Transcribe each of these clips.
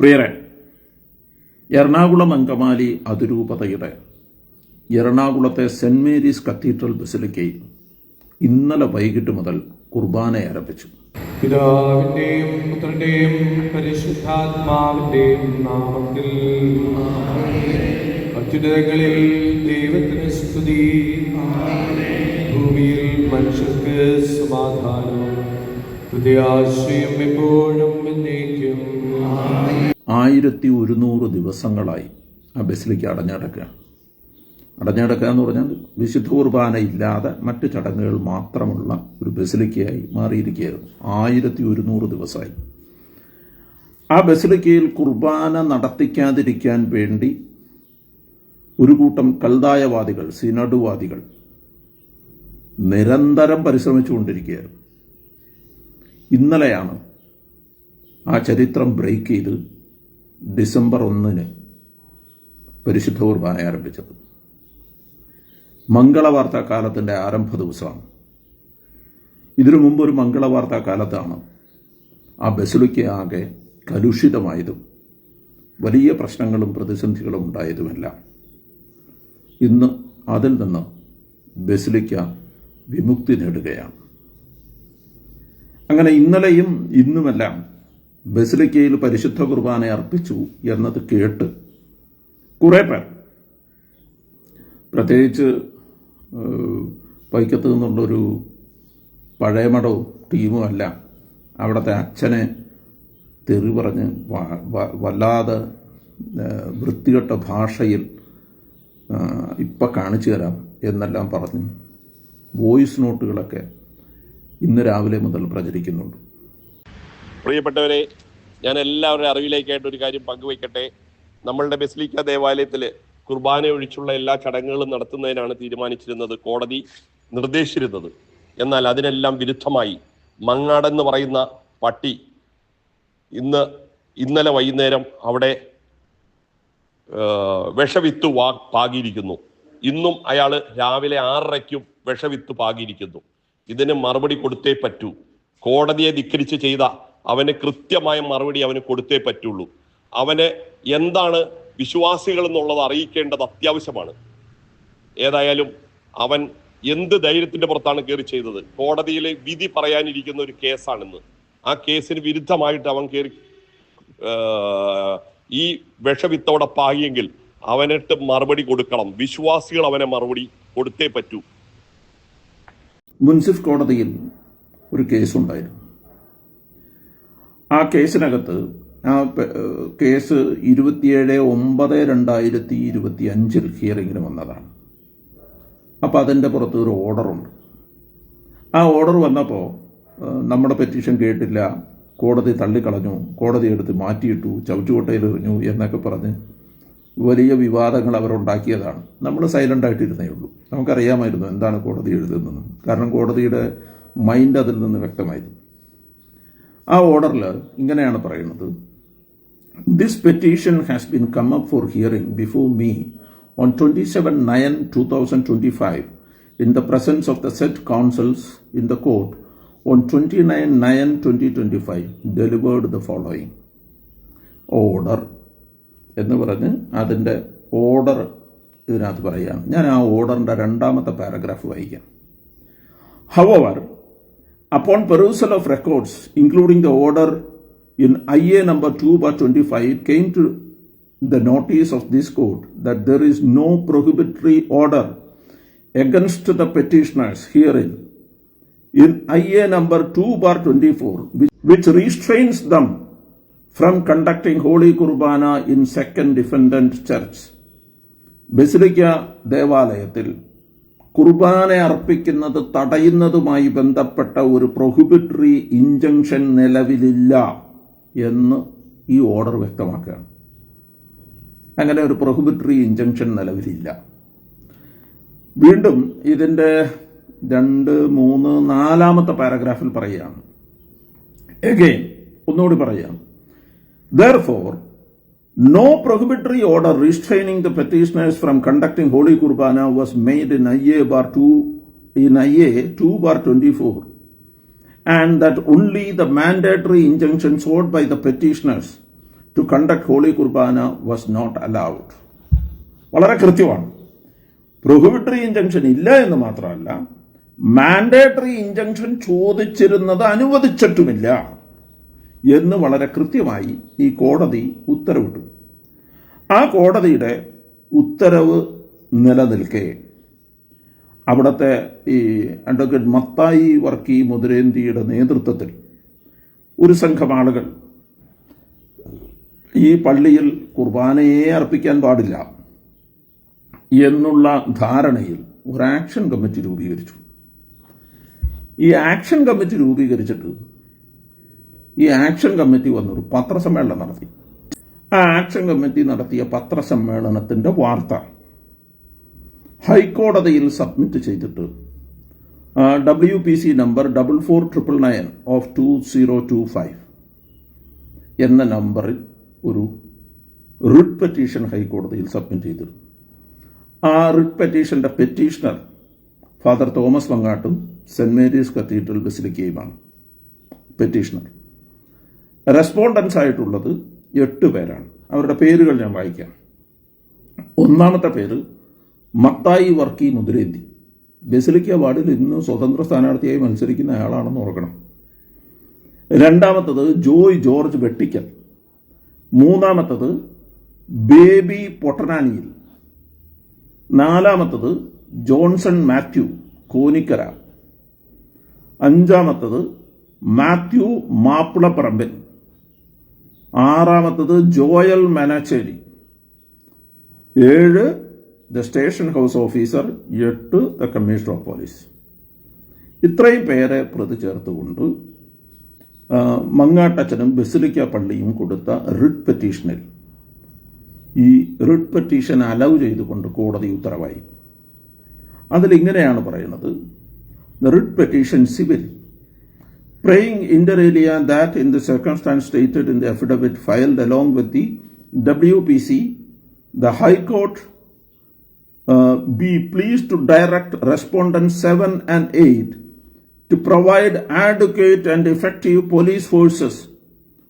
പ്രിയരെ എറണാകുളം അങ്കമാലി അതിരൂപതയുടെ എറണാകുളത്തെ സെന്റ് മേരീസ് കത്തീഡ്രൽ ബസിലിക്കയിൽ ഇന്നലെ വൈകിട്ട് മുതൽ കുർബാന ആരംഭിച്ചു. പുത്രന്റെയും നാമത്തിൽ സ്തുതി. ഭൂമിയിൽ മനുഷ്യർക്ക് സമാധാനം. ഹൃദയാശ്രയം എപ്പോഴും ആയിരത്തി ഒരുന്നൂറ് ദിവസങ്ങളായി ആ ബസിലിക്ക അടഞ്ഞടക്കുകയാണ് അടഞ്ഞടക്കുക എന്ന് പറഞ്ഞാൽ വിശുദ്ധ കുർബാന ഇല്ലാതെ മറ്റ് ചടങ്ങുകൾ മാത്രമുള്ള ഒരു ബസിലിക്കയായി മാറിയിരിക്കുകയായിരുന്നു. ആയിരത്തി ഒരുന്നൂറ് ദിവസമായി. ആ ബസിലിക്കയിൽ കുർബാന നടത്തിക്കാതിരിക്കാൻ വേണ്ടി ഒരു കൂട്ടം കൽതായവാദികൾ സിനഡുവാദികൾ നിരന്തരം പരിശ്രമിച്ചുകൊണ്ടിരിക്കുകയായിരുന്നു. ഇന്നലെയാണ് ആ ചരിത്രം ബ്രേക്ക് ചെയ്ത് ഡിസംബർ ഒന്നിന് പരിശുദ്ധ കുർബാന ആരംഭിച്ചത്. മംഗളവാർത്താ കാലത്തിന്റെ ആരംഭ ദിവസമാണ്. ഇതിനു മുമ്പ് ഒരു മംഗളവാർത്താ കാലത്താണ് ആ ബസുലിക്ക് ആകെ കലുഷിതമായതും വലിയ പ്രശ്നങ്ങളും പ്രതിസന്ധികളും ഉണ്ടായതുമെല്ലാം. ഇന്ന് അതിൽ നിന്ന് ബസിലിക്ക വിമുക്തി നേടുകയാണ്. അങ്ങനെ ഇന്നലെയും ഇന്നുമെല്ലാം ബസിലിക്കയിൽ പരിശുദ്ധ കുർബാന അർപ്പിച്ചു എന്നത് കേട്ട് കുറേ പേർ പ്രത്യേകിച്ച് വൈക്കത്ത് നിന്നുള്ളൊരു പഴയമടവും അല്ല അവിടുത്തെ അച്ഛനെ തെറി പറഞ്ഞ് വല്ലാതെ വൃത്തികെട്ട ഭാഷയിൽ ഇപ്പം കാണിച്ചു തരാം എന്നെല്ലാം പറഞ്ഞ് വോയിസ് നോട്ടുകളൊക്കെ ഇന്ന് രാവിലെ മുതൽ പ്രചരിക്കുന്നുണ്ട്. പ്രിയപ്പെട്ടവരെ ഞാൻ എല്ലാവരുടെ അറിവിലേക്കായിട്ട് ഒരു കാര്യം പങ്കുവയ്ക്കട്ടെ. നമ്മളുടെ ബെസ്ലിക്ക ദേവാലയത്തിൽ കുർബാന ഒഴിച്ചുള്ള എല്ലാ ചടങ്ങുകളും നടത്തുന്നതിനാണ് തീരുമാനിച്ചിരുന്നത് കോടതി നിർദ്ദേശിച്ചിരുന്നത്. എന്നാൽ അതിനെല്ലാം വിരുദ്ധമായി മങ്ങാടെന്ന് പറയുന്ന പട്ടി ഇന്ന് ഇന്നലെ വൈകുന്നേരം അവിടെ വിഷവിത്ത് വാ പാകിയിരിക്കുന്നു. ഇന്നും അയാൾ രാവിലെ ആറരയ്ക്കും വിഷവിത്ത് പാകിയിരിക്കുന്നു. ഇതിന് മറുപടി കൊടുത്തേ പറ്റൂ. കോടതിയെ ധിക്കരിച്ച് ചെയ്ത അവന് കൃത്യമായ മറുപടി അവന് കൊടുത്തേ പറ്റുള്ളൂ. അവന് എന്താണ് വിശ്വാസികൾ എന്നുള്ളത് അറിയിക്കേണ്ടത് അത്യാവശ്യമാണ്. ഏതായാലും അവൻ എന്ത് ധൈര്യത്തിന്റെ പുറത്താണ് കയറി ചെയ്തത്? കോടതിയിലെ വിധി പറയാനിരിക്കുന്ന ഒരു കേസാണിന്ന്. ആ കേസിന് വിരുദ്ധമായിട്ട് അവൻ കയറി ഈ വിഷവിത്തോടെ പാകിയെങ്കിൽ അവനിട്ട് മറുപടി കൊടുക്കണം. വിശ്വാസികൾ അവനെ മറുപടി കൊടുത്തേ പറ്റൂ. മുൻസിഫ് കോടതിയിൽ ഒരു കേസുണ്ടായിരുന്നു. ആ കേസിനകത്ത് ആ കേസ് ഇരുപത്തിയേഴ് ഒമ്പത് രണ്ടായിരത്തി ഇരുപത്തി അഞ്ചിൽ ഹിയറിങ്ങിന് വന്നതാണ്. അപ്പോൾ അതിന്റെ പുറത്ത് ഒരു ഓർഡറുണ്ട് ആ ഓർഡർ വന്നപ്പോൾ നമ്മുടെ പെറ്റീഷൻ കേട്ടില്ല. കോടതി തള്ളിക്കളഞ്ഞു. കോടതി എടുത്ത് മാറ്റിയിട്ടു. ചവിച്ചുകൊട്ടയിൽ എറിഞ്ഞു എന്നൊക്കെ പറഞ്ഞ് വലിയ വിവാദങ്ങൾ അവരുണ്ടാക്കിയതാണ്. നമ്മൾ സൈലന്റ് ആയിട്ടിരുന്നേ ഉള്ളൂ. നമുക്കറിയാമായിരുന്നു എന്താണ് കോടതി എഴുതുന്നത് കാരണം കോടതിയുടെ മൈൻഡ് അതിൽ നിന്ന് വ്യക്തമായിരുന്നു. ആ ഓർഡറിൽ ഇങ്ങനെയാണ് പറയുന്നത്. This petition has been come up for hearing before me on twenty seven nine two thousand twenty five in the court on twenty nine nine twenty twenty five delivered the following order എന്ന് പറഞ്ഞ് അതിന്റെ order ഇതിനകത്ത് പറയുകയാണ്. ഞാൻ ആ ഓർഡറിന്റെ രണ്ടാമത്തെ paragraph വായിക്കാം. However, upon perusal of records, including the order in IA number 2 bar 25, it came to the notice of this court that there is no prohibitory order against the petitioners herein in IA number 2 bar 24, which, which restrains them from conducting Holy Kurbana in second defendant church. Basilica ദേവാലയത്തിൽ കുർബാന അർപ്പിക്കുന്നത് തടയുന്നതുമായി ബന്ധപ്പെട്ട ഒരു prohibitory injunction നിലവിലില്ല എന്ന് ഈ order വ്യക്തമാക്കുകയാണ്. അങ്ങനെ ഒരു പ്രൊഹിബിറ്ററി ഇഞ്ചങ്ഷൻ നിലവിലില്ല. വീണ്ടും ഇതിന്റെ രണ്ട് മൂന്ന് നാലാമത്തെ പാരഗ്രാഫിൽ പറയുകയാണ്. എഗെയിൻ ഒന്നുകൂടി പറയുകയാണ്. ദർ Therefore, no prohibitory order restraining the petitioners from conducting Holy Kurbana was made in IA bar 2 in IA 2 bar 24 and that only the mandatory injunction sought by the petitioners to conduct Holy Kurbana was not allowed. വളരെ കൃത്യമാണ് prohibitory injection ഇല്ല എന്ന് മാത്രമല്ല mandatory injection ചോദിച്ചിരുന്നത് അനുവദിച്ചിട്ടുമില്ല എന്ന് വളരെ കൃത്യമായി ഈ കോടതി ഉത്തരവിട്ടു. ആ കോടതിയുടെ ഉത്തരവ് നിലനിൽക്കെ. അവിടുത്തെ ഈ അഡ്വക്കേറ്റ് മത്തായി വർക്കി മുതിരേന്തിയുടെ നേതൃത്വത്തിൽ ഒരു സംഘം ആളുകൾ ഈ പള്ളിയിൽ കുർബാനയെ അർപ്പിക്കാൻ പാടില്ല എന്നുള്ള ധാരണയിൽ ഒരു ആക്ഷൻ കമ്മിറ്റി രൂപീകരിച്ചു. ഈ ആക്ഷൻ കമ്മിറ്റി രൂപീകരിച്ചിട്ട് ഈ ആക്ഷൻ കമ്മിറ്റി വന്നൊരു പത്രസമ്മേളനം നടത്തി. ആ ആക്ഷൻ കമ്മിറ്റി നടത്തിയ പത്രസമ്മേളനത്തിന്റെ വാർത്ത ഹൈക്കോടതിയിൽ സബ്മിറ്റ് ചെയ്തിട്ട് W P C number double four triple nine of two zero two five എന്ന നമ്പറിൽ ഒരു റിട്ട് പെറ്റീഷൻ ഹൈക്കോടതിയിൽ സബ്മിറ്റ് ചെയ്തിരുന്നു. ആ റിട്ട് പെറ്റീഷന്റെ പെറ്റീഷണർ ഫാദർ തോമസ് മങ്ങാട്ടും സെന്റ് മേരീസ് കത്തീഡ്രൽ ബസിലിക്കയുമാണ് പെറ്റീഷണർ. റെസ്പോണ്ടൻസ് ആയിട്ടുള്ളത് എട്ട് പേരാണ്. അവരുടെ പേരുകൾ ഞാൻ വായിക്കാം. ഒന്നാമത്തെ പേര് മത്തായി വർക്കി മുതിരേന്തി ബസിലിക്ക വാർഡിൽ ഇന്ന് സ്വതന്ത്ര സ്ഥാനാർത്ഥിയായി മത്സരിക്കുന്ന അയാളാണെന്ന് ഓർക്കണം. രണ്ടാമത്തത് ജോയ് ജോർജ് വെട്ടിക്കൽ. മൂന്നാമത്തത് ബേബി പൊട്ടനാനിയിൽ. നാലാമത്തത് ജോൺസൺ മാത്യു കോനിക്കര. അഞ്ചാമത്തത് മാത്യു മാപ്പിളപ്പറമ്പൻ ആറാമത്തത് ജോയൽ മനാച്ചേരി. ഏഴ് ദ സ്റ്റേഷൻ ഹൗസ് ഓഫീസർ. എട്ട് ദ കമ്മീഷണർ ഓഫ് പോലീസ്. ഇത്രയും പേരെ പ്രതി ചേർത്തുകൊണ്ട് മങ്ങാട്ടച്ചനും ബസിലിക്ക പള്ളിയും കൊടുത്ത റിട്ട് പെറ്റീഷനിൽ. ഈ റിട്ട് പെറ്റീഷൻ അലൗ ചെയ്തുകൊണ്ട് കോടതി ഉത്തരവായി. അതിലിങ്ങനെയാണ് പറയുന്നത്. Writ petition civil praying inter alia that in the circumstance stated in the affidavit filed along with the WPC, the High Court uh, be pleased to direct respondents 7 and 8 to provide adequate and effective police forces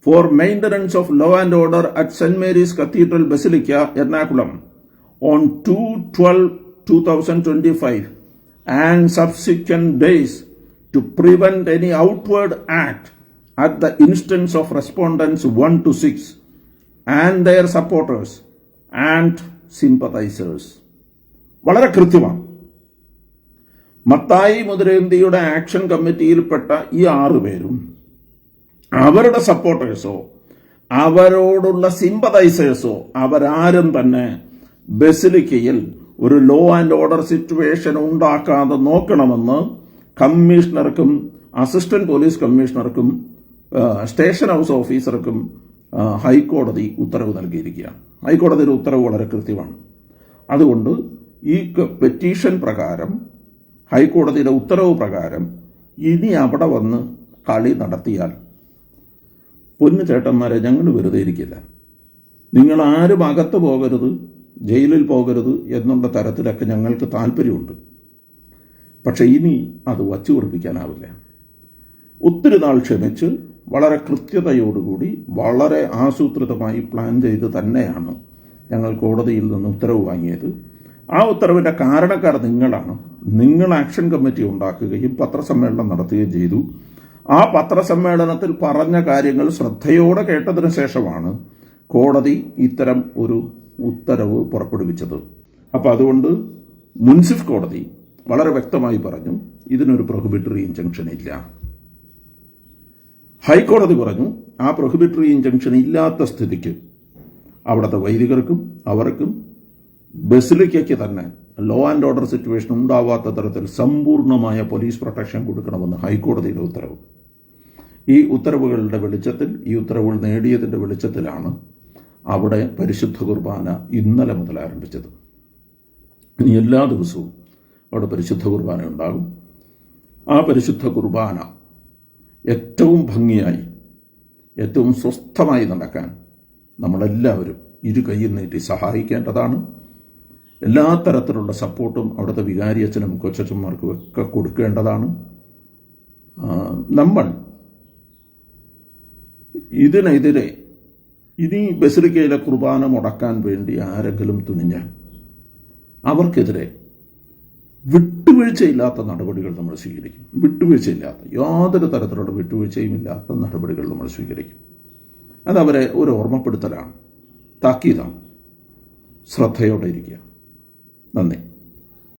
for maintenance of law and order at St. Mary's Cathedral Basilica, Ernakulam, on 2-12-2025 and subsequent days to prevent any outward act at the instance of respondents 1 to 6 and their supporters and sympathizers. വളരെ കൃത്യമാണ് Mathai മുതിരേന്തിയുടെ action കമ്മിറ്റിയിൽപ്പെട്ട ഈ ആറു പേരും അവരുടെ സപ്പോർട്ടേഴ്സോ അവരോടുള്ള സിമ്പതൈസേഴ്സോ അവരാരും തന്നെ ബസിലിക്കയിൽ ഒരു ലോ ആൻഡ് ഓർഡർ സിറ്റുവേഷൻ ഉണ്ടാക്കാതെ നോക്കണമെന്ന് കമ്മീഷണർക്കും അസിസ്റ്റന്റ് പോലീസ് കമ്മീഷണർക്കും സ്റ്റേഷൻ ഹൗസ് ഓഫീസർക്കും ഹൈക്കോടതി ഉത്തരവ് നൽകിയിരിക്കുകയാണ്. ഹൈക്കോടതിയുടെ ഉത്തരവ് വളരെ കൃത്യമാണ്. അതുകൊണ്ട് ഈ പെറ്റീഷൻ പ്രകാരം ഹൈക്കോടതിയുടെ ഉത്തരവ് പ്രകാരം ഇനി അവിടെ വന്ന് കളി നടത്തിയാൽ പൊന്നു ചേട്ടന്മാരെ ഞങ്ങൾ വെറുതെ ഇരിക്കില്ല. നിങ്ങൾ ആരും അകത്ത് പോകരുത് ജയിലിൽ പോകരുത് എന്നുള്ള തരത്തിലൊക്കെ ഞങ്ങൾക്ക് താല്പര്യമുണ്ട്. പക്ഷെ ഇനി അത് വച്ചു ഉറപ്പിക്കാനാവില്ല ഒത്തിരി നാൾ ക്ഷമിച്ച് വളരെ കൃത്യതയോടുകൂടി വളരെ ആസൂത്രിതമായി പ്ലാൻ ചെയ്ത് തന്നെയാണ് ഞങ്ങൾ കോടതിയിൽ നിന്ന് ഉത്തരവ് വാങ്ങിയത്. ആ ഉത്തരവിന്റെ കാരണക്കാർ നിങ്ങളാണ്. നിങ്ങൾ ആക്ഷൻ കമ്മിറ്റി ഉണ്ടാക്കുകയും പത്രസമ്മേളനം നടത്തുകയും ചെയ്തു. ആ പത്രസമ്മേളനത്തിൽ പറഞ്ഞ കാര്യങ്ങൾ ശ്രദ്ധയോടെ കേട്ടതിന് ശേഷമാണ് കോടതി ഇത്തരം ഒരു ഉത്തരവ് പുറപ്പെടുവിച്ചത്. അപ്പോൾ അതുകൊണ്ട് മുൻസിഫ് കോടതി വളരെ വ്യക്തമായി പറഞ്ഞു ഇതിനൊരു പ്രൊഹിബിറ്ററി ഇഞ്ചക്ഷൻ ഇല്ല. ഹൈക്കോടതി പറഞ്ഞു ആ പ്രൊഹിബിറ്ററി ഇഞ്ചക്ഷൻ ഇല്ലാത്ത സ്ഥിതിക്ക് അവിടുത്തെ വൈദികർക്കും അവർക്കും ബസിലിക്കയ്ക്ക് തന്നെ ലോ ആൻഡ് ഓർഡർ സിറ്റുവേഷൻ ഉണ്ടാവാത്ത തരത്തിൽ സമ്പൂർണമായ പോലീസ് പ്രൊട്ടക്ഷൻ കൊടുക്കണമെന്ന് ഹൈക്കോടതിയുടെ ഉത്തരവ്. ഈ ഉത്തരവുകളുടെ വെളിച്ചത്തിൽ ഈ ഉത്തരവുകൾ നേടിയതിന്റെ വെളിച്ചത്തിലാണ് അവിടെ പരിശുദ്ധ കുർബാന ഇന്നലെ മുതൽ ആരംഭിച്ചത്. ഇനി എല്ലാ ദിവസവും അവിടെ പരിശുദ്ധ കുർബാന ഉണ്ടാകും. ആ പരിശുദ്ധ കുർബാന ഏറ്റവും ഭംഗിയായി ഏറ്റവും സ്വസ്ഥമായി നടക്കാൻ നമ്മളെല്ലാവരും ഇരു കൈയിൽ നീട്ടി സഹായിക്കേണ്ടതാണ്. എല്ലാ തരത്തിലുള്ള സപ്പോർട്ടും അവിടുത്തെ വികാരി അച്ഛനും കൊച്ചച്ഛന്മാർക്കും ഒക്കെ കൊടുക്കേണ്ടതാണ്. നമ്മൾ ഇതിനെതിരെ ഇനി ബസിലിക്കയിലെ കുർബാന മുടക്കാൻ വേണ്ടി ആരെങ്കിലും തുനിഞ്ഞാൽ അവർക്കെതിരെ വിട്ടുവീഴ്ചയില്ലാത്ത നടപടികൾ നമ്മൾ സ്വീകരിക്കും. വിട്ടുവീഴ്ചയില്ലാത്ത യാതൊരു തരത്തിലുള്ള വിട്ടുവീഴ്ചയും ഇല്ലാത്ത നടപടികൾ നമ്മൾ സ്വീകരിക്കും. അതവരെ ഒരു ഓർമ്മപ്പെടുത്തലാണ്. താക്കീതാണ്. ശ്രദ്ധയോടെ ഇരിക്കുക. നന്ദി.